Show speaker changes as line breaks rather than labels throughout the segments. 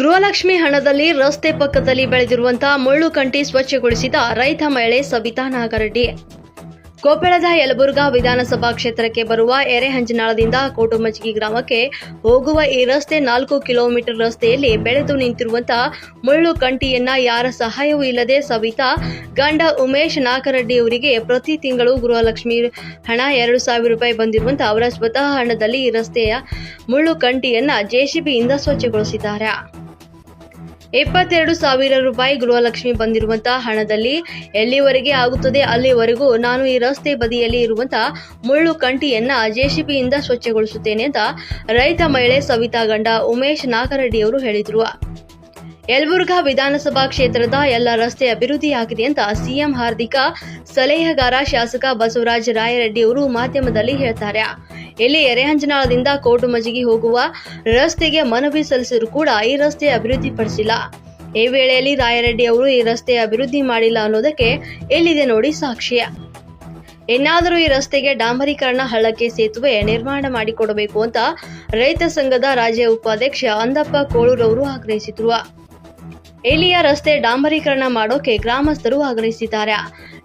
ಗೃಹಲಕ್ಷ್ಮಿ ಹಣದಲ್ಲಿ ರಸ್ತೆ ಪಕ್ಕದಲ್ಲಿ ಬೆಳೆದಿರುವಂತಹ ಮುಳ್ಳು ಕಂಟಿ ಸ್ವಚ್ಛಗೊಳಿಸಿದ ರೈತ ಮಹಿಳೆ ಸವಿತಾ ನಾಗರೆಡ್ಡಿ. ಕೊಪ್ಪಳದ ಯಲಬುರ್ಗಾ ವಿಧಾನಸಭಾ ಕ್ಷೇತ್ರಕ್ಕೆ ಬರುವ ಎರೆಹಂಜನಾಳದಿಂದ ಕೋಟುಮಜ್ಗಿ ಗ್ರಾಮಕ್ಕೆ ಹೋಗುವ ಈ ರಸ್ತೆ ನಾಲ್ಕು ಕಿಲೋಮೀಟರ್ ರಸ್ತೆಯಲ್ಲಿ ಬೆಳೆದು ನಿಂತಿರುವಂತಹ ಮುಳ್ಳು ಕಂಟಿಯನ್ನ ಯಾರ ಸಹಾಯವೂ ಇಲ್ಲದೆ ಸವಿತಾ, ಗಂಡ ಉಮೇಶ್ ನಾಗರೆಡ್ಡಿ ಅವರಿಗೆ ಪ್ರತಿ ತಿಂಗಳು ಗೃಹಲಕ್ಷ್ಮಿ ಹಣ ಎರಡು ಸಾವಿರ ರೂಪಾಯಿ ಬಂದಿರುವಂತಹ ಅವರ ಸ್ವತಃ ಹಣದಲ್ಲಿ ಈ ರಸ್ತೆಯ ಮುಳ್ಳು ಕಂಟಿಯನ್ನ ಜೆಸಿಬಿಯಿಂದ ಸ್ವಚ್ಛಗೊಳಿಸಿದ್ದಾರೆ. ಇಪ್ಪತ್ತೆರಡು ಸಾವಿರ ರೂಪಾಯಿ ಗೃಹಲಕ್ಷ್ಮಿ ಬಂದಿರುವಂತಹ ಹಣದಲ್ಲಿ ಎಲ್ಲಿವರೆಗೆ ಆಗುತ್ತದೆ? ಅಲ್ಲಿವರೆಗೂ ನಾನು ಈ ರಸ್ತೆ ಬದಿಯಲ್ಲಿ ಇರುವಂತಹ ಮುಳ್ಳು ಕಂಟಿಯನ್ನ ಜೆಸಿಬಿಯಿಂದ ಸ್ವಚ್ಛಗೊಳಿಸುತ್ತೇನೆ ಅಂತ ರೈತ ಮಹಿಳೆ ಸವಿತಾ ಗಂಡ ಉಮೇಶ್ ನಾಗರೆಡ್ಡಿ ಅವರು ಹೇಳಿದರು. ಯಲಬುರ್ಗಾ ವಿಧಾನಸಭಾ ಕ್ಷೇತ್ರದ ಎಲ್ಲ ರಸ್ತೆ ಅಭಿವೃದ್ಧಿಯಾಗಿದೆ ಅಂತ ಸಿಎಂ ಹಾರ್ದಿಕ ಸಲಹೆಗಾರ ಶಾಸಕ ಬಸವರಾಜ ರಾಯರೆಡ್ಡಿ ಅವರು ಮಾಧ್ಯಮದಲ್ಲಿ ಹೇಳ್ತಾರೆ. ಇಲ್ಲಿ ಎರೆಹಂಜನಾಳದಿಂದ ಕೋಟುಮಜಿಗೆ ಹೋಗುವ ರಸ್ತೆಗೆ ಮನವಿ ಸಲ್ಲಿಸಿದ್ರು ಕೂಡ ಈ ರಸ್ತೆ ಅಭಿವೃದ್ಧಿಪಡಿಸಿಲ್ಲ. ಈ ವೇಳೆಯಲ್ಲಿ ರಾಯರೆಡ್ಡಿ ಅವರು ಈ ರಸ್ತೆ ಅಭಿವೃದ್ಧಿ ಮಾಡಿಲ್ಲ ಅನ್ನೋದಕ್ಕೆ ಎಲ್ಲಿದೆ ನೋಡಿ ಸಾಕ್ಷ್ಯ ಇನ್ನಾದರೂ ಈ ರಸ್ತೆಗೆ ಡಾಂಬರೀಕರಣ ಹಳ್ಳಕ್ಕೆ ಸೇತುವೆ ನಿರ್ಮಾಣ ಮಾಡಿಕೊಡಬೇಕು ಅಂತ ರೈತ ಸಂಘದ ರಾಜ್ಯ ಉಪಾಧ್ಯಕ್ಷ ಅಂದಪ್ಪ ಕೋಳೂರವರು ಆಗ್ರಹಿಸಿದ್ರು. ಇಲ್ಲಿಯ ರಸ್ತೆ ಡಾಂಬರೀಕರಣ ಮಾಡೋಕೆ ಗ್ರಾಮಸ್ಥರು ಆಗ್ರಹಿಸಿದ್ದಾರೆ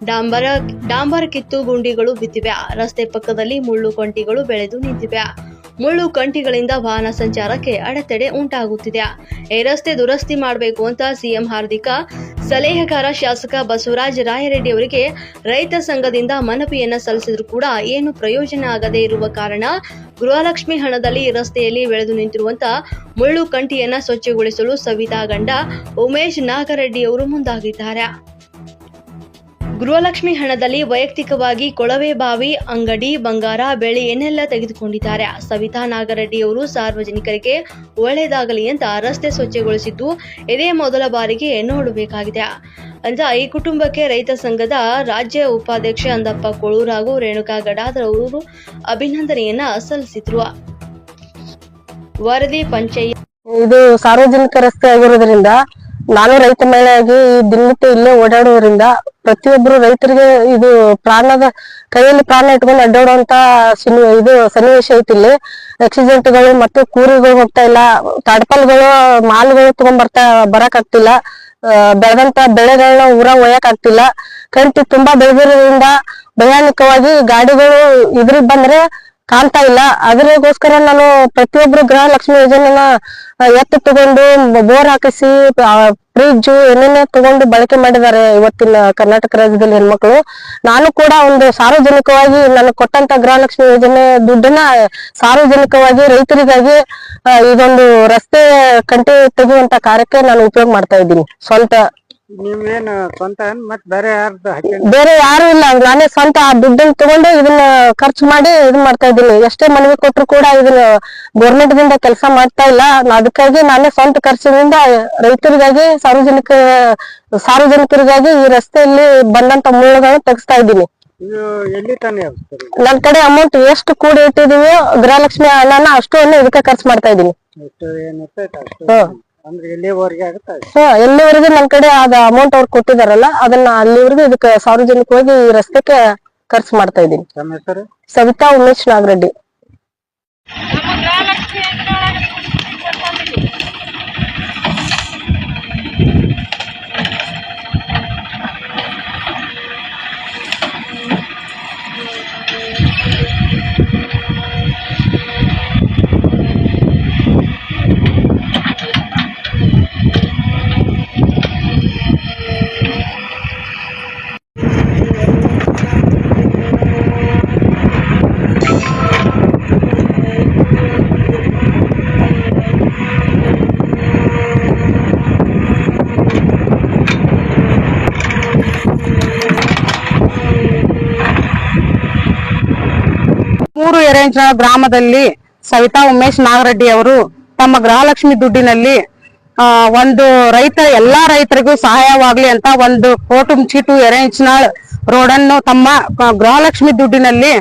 ಡಾಂಬರ, ಡಾಂಬರ್ ಕಿತ್ತು ಗುಂಡಿಗಳು ಬಿದ್ದಿವೆ. ರಸ್ತೆ ಪಕ್ಕದಲ್ಲಿ ಮುಳ್ಳು ಕೊಂಟಿಗಳು ಬೆಳೆದು ನಿಂತಿವೆ. ಮುಳ್ಳು ಕಂಠಿಗಳಿಂದ ವಾಹನ ಸಂಚಾರಕ್ಕೆ ಅಡೆತಡೆ ಉಂಟಾಗುತ್ತಿದೆ. ಈ ರಸ್ತೆ ದುರಸ್ತಿ ಮಾಡಬೇಕು ಅಂತ ಸಿಎಂ ಹಾರ್ದಿಕ, ಸಲಹೆಗಾರ ಶಾಸಕ ಬಸವರಾಜ ರಾಯರೆಡ್ಡಿ ಅವರಿಗೆ ರೈತ ಸಂಘದಿಂದ ಮನವಿಯನ್ನ ಸಲ್ಲಿಸಿದ್ರು ಕೂಡ ಏನು ಪ್ರಯೋಜನ ಆಗದೇ ಇರುವ ಕಾರಣ ಗೃಹಲಕ್ಷ್ಮಿ ಹಣದಲ್ಲಿ ರಸ್ತೆಯಲ್ಲಿ ಬೆಳೆದು ನಿಂತಿರುವಂತ ಮುಳ್ಳು ಕಂಟಿಯನ್ನ ಸ್ವಚ್ಛಗೊಳಿಸಲು ಸವಿತಾ ಗಂಡ ಉಮೇಶ್ ನಾಗರೆಡ್ಡಿ ಅವರು ಮುಂದಾಗಿದ್ದಾರೆ. ಗೃಹಲಕ್ಷ್ಮಿ ಹಣದಲ್ಲಿ ವೈಯಕ್ತಿಕವಾಗಿ ಕೊಳವೆ ಬಾವಿ, ಅಂಗಡಿ, ಬಂಗಾರ, ಬೆಳೆ ಏನೆಲ್ಲ ತೆಗೆದುಕೊಂಡಿದ್ದಾರೆ? ಸವಿತಾ ನಾಗರೆಡ್ಡಿಯವರು ಸಾರ್ವಜನಿಕರಿಗೆ ಒಳ್ಳೆಯದಾಗಲಿ ಅಂತ ರಸ್ತೆ ಸ್ವಚ್ಛಗೊಳಿಸಿದ್ದು ಇದೇ ಮೊದಲ ಬಾರಿಗೆ ನೋಡಬೇಕಾಗಿದೆ. ಅಂತ ಈ ಕುಟುಂಬಕ್ಕೆ ರೈತ ಸಂಘದ ರಾಜ್ಯ ಉಪಾಧ್ಯಕ್ಷ ಅಂದಪ್ಪ ಕೊಳೂರ್ ಹಾಗೂ ರೇಣುಕಾ ಗಡಾದ್ರ ಅವರು ಅಭಿನಂದನೆಯನ್ನ ಸಲ್ಲಿಸಿದ್ರು. ವರದಿ ಪಂಚಾಯತ್
ಇದು ಸಾರ್ವಜನಿಕ ರಸ್ತೆ ಆಗಿರೋದ್ರಿಂದ ನಾನು ರೈತ ಮಹಿಳೆಯಾಗಿ ಈ ದಿನನಿತ್ಯ ಇಲ್ಲೇ ಓಡಾಡುವುದರಿಂದ ಪ್ರತಿಯೊಬ್ಬರು ರೈತರಿಗೆ ಇದು ಪ್ರಾಣದ ಕೈಯಲ್ಲಿ ಪ್ರಾಣ ಇಟ್ಕೊಂಡು ಅಡ್ಡಾಡುವಂತ ಇದು ಸನ್ನಿವೇಶ ಐತಿ ಇಲ್ಲಿ. ಆಕ್ಸಿಡೆಂಟ್ಗಳು ಮತ್ತು ಕೂರಿಗಳು ಹೋಗ್ತಾ ಇಲ್ಲ. ತಡಪಲ್ಗಳು, ಮಾಲ್ಗಳು ತಗೊಂಡ್ ಬರ್ತಾ ಬರಕ್ ಆಗ್ತಿಲ್ಲ ಬೆಳೆದಂತ ಬೆಳೆಗಳನ್ನ ಊರ ಒಯ್ಯಕ್ ಆಗ್ತಿಲ್ಲ ಕಂಟಿ ತುಂಬಾ ಬೆಳೆದಿರೋದ್ರಿಂದ ಭಯಾನಕವಾಗಿ ಗಾಡಿಗಳು ಇದ್ರಿಗೆ ಬಂದ್ರೆ ಕಾಣ್ತಾ ಇಲ್ಲ. ಅದ್ರಗೋಸ್ಕರ ನಾನು ಪ್ರತಿಯೊಬ್ರು ಗೃಹ ಲಕ್ಷ್ಮಿ ಯೋಜನೆನ ಎತ್ತು ತಗೊಂಡು ಬೋರ್ ಹಾಕಿಸಿ ಫ್ರಿಜ್ ಏನೇನೇ ತಗೊಂಡು ಬಳಕೆ ಮಾಡಿದ್ದಾರೆ ಇವತ್ತಿನ ಕರ್ನಾಟಕ ರಾಜ್ಯದಲ್ಲಿ ಹೆಣ್ಮಕ್ಳು. ನಾನು ಕೂಡ ಒಂದು ಸಾರ್ವಜನಿಕವಾಗಿ ನಾನು ಕೊಟ್ಟಂತ ಗೃಹಲಕ್ಷ್ಮಿ ಯೋಜನೆ ದುಡ್ಡನ್ನ ಸಾರ್ವಜನಿಕವಾಗಿ ರೈತರಿಗಾಗಿ ಇದೊಂದು ರಸ್ತೆ ಕಂಟೆ ತೆಗೆಯುವಂತ ಕಾರ್ಯಕ್ಕೆ ನಾನು ಉಪಯೋಗ ಮಾಡ್ತಾ ಇದ್ದೀನಿ. ಸ್ವಂತ
ನೀವೇನ್ ಸ್ವಂತ ಏನ್? ಮತ್ ಬೇರೆ ಯಾರ್ದು ಹಾಕಿ
ಬೇರೆ ಯಾರು ಇಲ್ಲ. ನಾನೇ ಸ್ವಂತ ಆ ದುಡ್ಡನ್ನ ತಗೊಂಡು ಇದನ್ನ ಖರ್ಚು ಮಾಡಿ ಇದನ್ ಮಾಡ್ತಾ ಇದ್ದೀನಿ. ಎಷ್ಟೇ ಮನವಿ ಕೊಟ್ರು ಕೂಡ ಇದನ್ನ ಗೌರ್ಮೆಂಟ್ ದಿಂದ ಕೆಲಸ ಮಾಡ್ತಾ ಇಲ್ಲ. ನಾ- ಅದಕ್ಕಾಗಿ ನಾನೇ ಸ್ವಂತ ಖರ್ಚಿನಿಂದ ರೈತರಿಗಾಗಿ ಸಾರ್ವಜನಿಕ ಸಾರ್ವಜನಿಕರಿಗಾಗಿ ಈ ರಸ್ತೆಯಲ್ಲಿ ಬಂದಂತ ಮುಳ್ಳುಗಳನ್ನ ತೆಗಿಸ್ತಾ ಇದ್ದೀನಿ.
ಇದು ಎಲ್ಲಿ ತಾನೇ ಸರ್
ನನ್ ಕಡೆ ಅಮೌಂಟ್ ಎಷ್ಟು ಕೂಡಿ ಇಟ್ಟಿದೀವೋ ಗೃಹಲಕ್ಷ್ಮಿ ಹಣನ ಅಷ್ಟು ಇದಕ್ಕೆ ಖರ್ಚು ಮಾಡ್ತಾ ಇದ್ದೀನಿ.
ಎಷ್ಟು ಏನ್ ಇರ್ತೈತೆ ಅಷ್ಟು?
ಹ್ಮ್.
ಅಂದ್ರೆ ಎಲ್ಲಿವರೆಗೆ ಆಗುತ್ತೆ?
ನನ್ ಕಡೆ ಅದ ಅಮೌಂಟ್ ಅವ್ರು ಕೊಟ್ಟಿದಾರಲ್ಲ ಅದನ್ನ ಅಲ್ಲಿವರೆಗೂ ಇದಕ್ಕೆ ಸಾರ್ವಜನಿಕವಾಗಿ ಈ ರಸ್ತೆಗೆ ಖರ್ಚು ಮಾಡ್ತಾ ಇದೀನಿ
ತಮ್ಮ ಹೆಸರು?
ಸವಿತಾ ಉಮೇಶ್ ನಾಗರೆಡ್ಡಿ.
ಮೂರು ಎರೇಂಜ್ನ ಗ್ರಾಮದಲ್ಲಿ ಸವಿತಾ ಉಮೇಶ್ ನಾಗರೆಡ್ಡಿ ಅವರು ತಮ್ಮ ಗೃಹಲಕ್ಷ್ಮಿ ದುಡ್ಡಿನಲ್ಲಿ ಒಂದು ರೈತ ಎಲ್ಲಾ ರೈತರಿಗೂ ಸಹಾಯವಾಗ್ಲಿ ಅಂತ ಒಂದು ಕೋಟು ಚೀಟು ಎರೇಂಜ್ನಾಳ್ ರೋಡ್ ಅನ್ನು ತಮ್ಮ ಗೃಹಲಕ್ಷ್ಮಿ ದುಡ್ಡಿನಲ್ಲಿ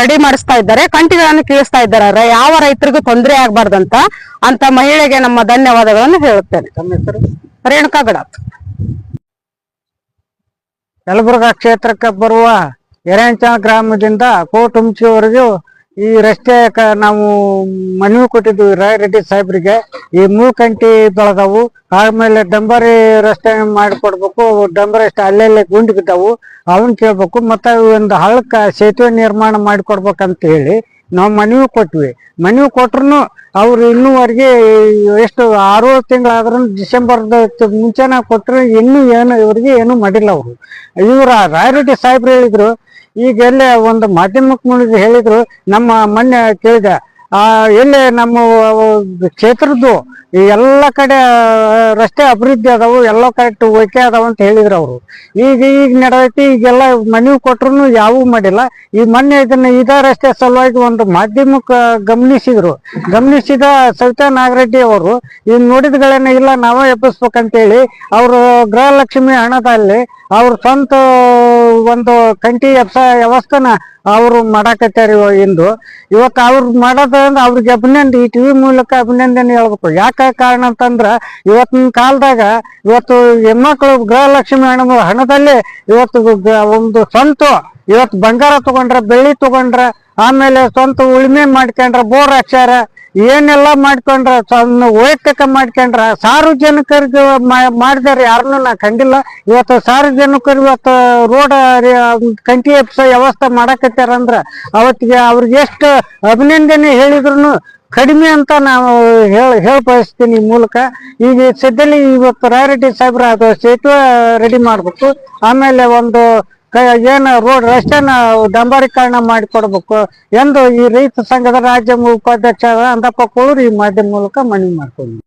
ರೆಡಿ ಮಾಡಿಸ್ತಾ ಇದ್ದಾರೆ. ಕಂಟಿಗಳನ್ನು ಕೀಳಿಸ್ತಾ ಇದ್ದಾರೆ. ಯಾವ ರೈತರಿಗೂ ತೊಂದರೆ ಆಗ್ಬಾರ್ದಂತ ಅಂತ ಮಹಿಳೆಗೆ ನಮ್ಮ ಧನ್ಯವಾದಗಳನ್ನು ಹೇಳುತ್ತೇನೆ. ರೇಣುಕಾ ಗಡಾತ್.
ಯಲಬುರ್ಗಾ ಕ್ಷೇತ್ರಕ್ಕೆ ಬರುವ ಎರೆಂಚ ಗ್ರಾಮದಿಂದ ಕೋಟುಂಚಿವರೆಗೂ ಈ ರಸ್ತೆ ನಾವು ಮನವಿ ಕೊಟ್ಟಿದ್ವಿ ರಾಯರೆಡ್ಡಿ ಸಾಹೇಬ್ರಿಗೆ. ಈ ಮೂಕಂಟಿ ಬೆಳೆದವು ಆಮೇಲೆ ಡಂಬರಿ ರಸ್ತೆ ಮಾಡಿಕೊಡ್ಬೇಕು, ಡಂಬರಿ ರಸ್ತೆ ಅಲ್ಲೆಲ್ಲೇ ಗುಂಡಿ ಬಿದ್ದವು. ಅವನ್ ಕೇಳ್ಬೇಕು, ಮತ್ತೆ ಒಂದು ಹಳ್ಳಕ್ಕೆ ಸೇತುವೆ ನಿರ್ಮಾಣ ಮಾಡಿಕೊಡ್ಬೇಕಂತ ಹೇಳಿ ನಾವು ಮನವಿ ಕೊಟ್ವಿ. ಮನವಿ ಕೊಟ್ರು ಅವ್ರು ಇನ್ನೂವರೆಗೆ ಎಷ್ಟು ಆರು ತಿಂಗಳಾದ್ರೂ ಡಿಸೆಂಬರ್ದ ಮುಂಚೆನ ಕೊಟ್ಟರು ಇನ್ನೂ ಏನು ಇವ್ರಿಗೆ ಏನು ಮಾಡಿಲ್ಲ ಅವರು. ಇವರ ರಾಯರೆಡ್ಡಿ ಸಾಹೇಬ್ರು ಹೇಳಿದರು ಈಗ ಎಲ್ಲೇ ಒಂದು ಮಾಧ್ಯಮಕ್ಕೆ ಮುಂದೆ ಹೇಳಿದ್ರು, ನಮ್ಮ ಮೊನ್ನೆ ಕೇಳಿದೆ ಆ ಎಲ್ಲಿ ನಮ್ಮ ಕ್ಷೇತ್ರದ್ದು ಎಲ್ಲ ಕಡೆ ರಸ್ತೆ ಅಭಿವೃದ್ಧಿ ಅದಾವು, ಎಲ್ಲ ಕರೆಕ್ಟ್ ಓಕೆ ಅದಾವ ಅಂತ ಹೇಳಿದ್ರು ಅವರು. ಈಗ ಈಗ ನಡೆದೈತಿ ಈಗೆಲ್ಲ ಮನವಿ ಕೊಟ್ರು ಯಾವೂ ಮಾಡಿಲ್ಲ. ಈ ಮೊನ್ನೆ ಇದನ್ನ, ಇದೇ ರಸ್ತೆ ಸಲುವಾಗಿ ಒಂದು ಮಾಧ್ಯಮಕ್ಕೆ ಗಮನಿಸಿದ್ರು. ಗಮನಿಸಿದ ಸವಿತಾ ನಾಗರೆಡ್ಡಿ ಅವರು ಈಗ ನೋಡಿದ್ಗಳೇನ ಇಲ್ಲ, ನಾವೇ ಎಬ್ಬಿಸ್ಬೇಕಂತೇಳಿ ಅವರು ಗೃಹಲಕ್ಷ್ಮಿ ಹಣದಲ್ಲಿ ಅವ್ರ ಸ್ವಂತ ಒಂದು ಕಂಟಿ ಎಪ್ಸ ವ್ಯವಸ್ಥೆನ ಅವರು ಮಾಡಾಕತ್ತಾರ ಇಂದು. ಇವತ್ತು ಅವ್ರು ಮಾಡೋದಂದ್ರೆ ಅವ್ರಿಗೆ ಅಭಿನಂದನೆ ಈ ಟಿವಿ ಮೂಲಕ ಅಭಿನಂದನೆ ಹೇಳ್ಬೇಕು. ಯಾಕೆ ಕಾರಣ ಅಂತಂದ್ರ, ಇವತ್ತಿನ ಕಾಲದಾಗ ಇವತ್ತು ಹೆಣ್ಮಕ್ಳು ಗೃಹಲಕ್ಷ್ಮಿ ಹಣ ಹಣದಲ್ಲಿ ಇವತ್ತು ಒಂದು ಸ್ವಂತ ಇವತ್ತು ಬಂಗಾರ ತಗೊಂಡ್ರ, ಬೆಳ್ಳಿ ತಗೊಂಡ್ರ, ಆಮೇಲೆ ಸ್ವಂತ ಉಳಿಮೆ ಮಾಡ್ಕೊಂಡ್ರ, ಬೋರ್ ಹಾಕ್ಸ್ಯಾರ. ಏನೆಲ್ಲ ಮಾಡ್ಕೊಂಡ್ರ ಸಣ್ಣ ವೈಯಕ್ತಿಕ ಮಾಡ್ಕೊಂಡ್ರ, ಸಾರ್ವಜನಿಕರಿಗೆ ಮಾಡಿದಾರೆ ಯಾರನ್ನೂ ನಾ ಕಂಡಿಲ್ಲ. ಇವತ್ತು ಸಾರ್ವಜನಿಕರು ಇವತ್ತು ರೋಡ್ ಕಂಟಿ ಎಪ್ಸ ವ್ಯವಸ್ಥೆ ಮಾಡಕತ್ತಾರ ಅಂದ್ರ, ಅವತ್ತಿಗೆ ಅವ್ರಿಗೆ ಎಷ್ಟು ಅಭಿನಂದನೆ ಹೇಳಿದ್ರು ಕಡಿಮೆ ಅಂತ ನಾವು ಹೇಳ ಹೇಳ ಬಯಸ್ತೀನಿ ಈ ಮೂಲಕ. ಈಗ ಸದ್ಯದಲ್ಲಿ ಇವತ್ತು ರಾಯರೆಡ್ಡಿ ಸಾಹೇಬ್ರ ಅದು ಸೇತುವೆ ರೆಡಿ ಮಾಡ್ಬೇಕು. ಆಮೇಲೆ ಒಂದು ಏನ ರೋಡ್ ರಸ್ತೆನ ಡಂಬರೀಕರಣ ಮಾಡಿಕೊಡ್ಬೇಕು ಎಂದು ಈ ರೈತ ಸಂಘದ ರಾಜ್ಯ ಉಪಾಧ್ಯಕ್ಷ ಅಂದಪ್ಪ ಕೋಳೂರು ಈ ಮಾಧ್ಯಮ ಮೂಲಕ ಮನವಿ ಮಾಡ್ಕೊಂಡು